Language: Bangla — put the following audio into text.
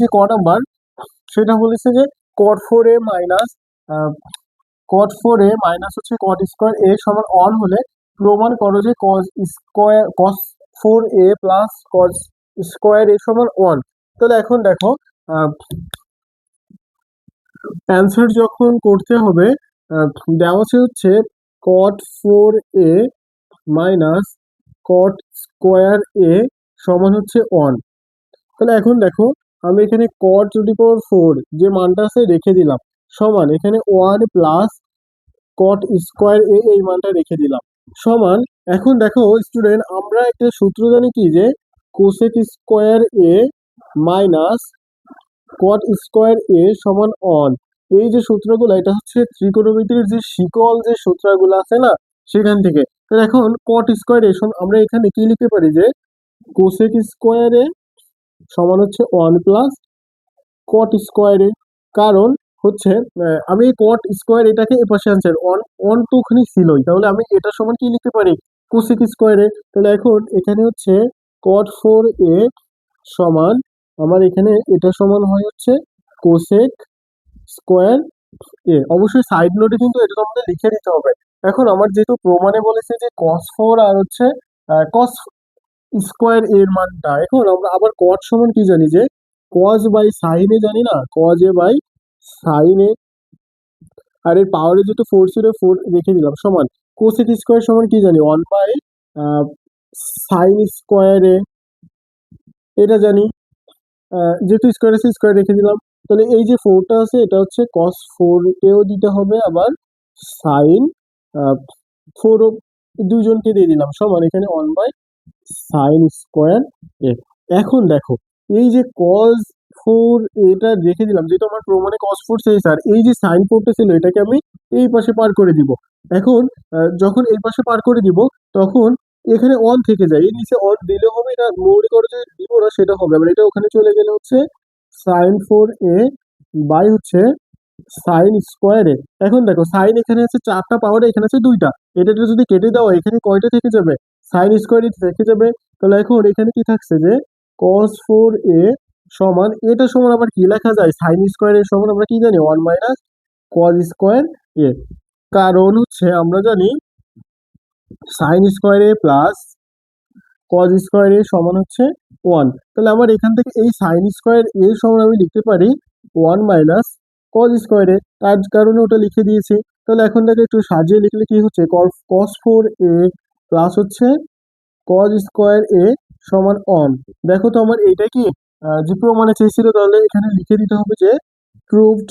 যে ক নাম্বার? সেটা বলেছে যে cot four A minus cot four A minus হচ্ছে কট স্কোয়ার এ সমান অন হলে প্রমাণ করো যে cos square cos four A plus cos square A সমান ওয়ান তাহলে এখন দেখো অ্যান্সার যখন করতে হবে দেওয়া হচ্ছে cot four A minus cot square A সমান হচ্ছে ওয়ান তাহলে এখন দেখো আমি এখানে কট টু পাওয়ার ফোর যে মানটা আছে রেখে দিলাম। সমান এখানে one plus cot square A এই মানটা রেখে দিলাম। সমান, এখন দেখো স্টুডেন্ট আমরা একটা সূত্র জানি কি যে cosec square A minus cot square A সমান অন এই যে সূত্রগুলো, এটা হচ্ছে ত্রিকোণমিতির যে শিকল যে সূত্রগুলো আছে না, সেখান থেকে। এখন কট স্কোয়ার এ আমরা এখানে কি লিখতে পারি যে কোসেক স্কোয়ার এ সমান হচ্ছে ওয়ান প্লাস কট স্কোয়ার কারণ হচ্ছে আমি কট স্কোয়ার এটাকে এপাশে আনছি ওয়ান ওয়ান তো ওখানে ছিলই। তাহলে আমি এটা সমান কি লিখতে পারি? কোসেক স্কোয়ার তাহলে এখন এখানে হচ্ছে কট ফোর এ সমান, আমার এখানে এটা সমান হয় হচ্ছে কোসেক স্কোয়ার এ। অবশ্যই সাইড নোটে কিন্তু এটা তোমাদের লিখে দিতে হবে। এখন আমার যেহেতু প্রমাণে বলেছে যে কস ফোর আর হচ্ছে কস স্কোয়ার এর মানটা। এখন আমরা আবার কট সমান কি জানি যে কজ বাই সাইনে জানি না কজ এ বাই সাইনে আর এর পাওয়ারে যেহেতু ফোর জিরো ফোর রেখে দিলাম, সমান। কোসেক স্কোয়ার সমান কি জানি ওয়ান বাই সাইন স্কোয়ারে এটা জানি যেহেতু স্কোয়ার আছে স্কোয়ার রেখে দিলাম। তাহলে এই যে ফোরটা আছে, এটা হচ্ছে কস ফোরকেও দিতে হবে, আবার সাইন ফোরও দুজনকে দিয়ে দিলাম, সমান। এখানে one by sine square A এখন দেখো, এই যে কজ ফোর এটা রেখে দিলাম, যেহেতু আমার প্রমাণে কস ফোর সেই স্যার এই যে সাইন ফোরটা ছিল এটাকে আমি এই পাশে পার করে দিব। এখন যখন এই পাশে পার করে দিব, তখন এখানে অন থেকে যায় এর নিচে অন দিলে হবে এটা মনে করো যে দিব না, সেটা হবে। আবার এটা ওখানে চলে গেলে হচ্ছে সাইন ফোর এ বাই হচ্ছে সাইন স্কোয়ার এখন দেখো সাইন এখানে আছে চারটা পাওয়ার এখানে আছে দুইটা। এটা যদি কেটে দাও, এখানে কয়টা থেকে যাবে? সাইন স্কোয়ার থেকে যাবে। তাহলে এখন এখানে কি থাকছে যে কস ফোর এ সমান, এটা সমান আবার কি লেখা যায়? সাইন স্কোয়ার এর সমান আমরা কি জানি? One minus cos square A কারণ হচ্ছে আমরা জানি sine square A plus cos square A সমান হচ্ছে ওয়ান তাহলে আমার এখান থেকে এই সাইন স্কোয়ার এর সমান আমি লিখতে পারি one minus cos square A তার কারণে ওটা লিখে দিয়েছি। তাহলে এখন দেখে একটু সাজিয়ে লিখলে কি হচ্ছে? কস ফোর এ প্লাস হচ্ছে কজ স্কোয়ার এ সমান অন দেখো তো আমার এইটা কি? যে প্রমাণে চেয়েছিল তাহলে এখানে লিখে দিতে হবে যে প্রুভড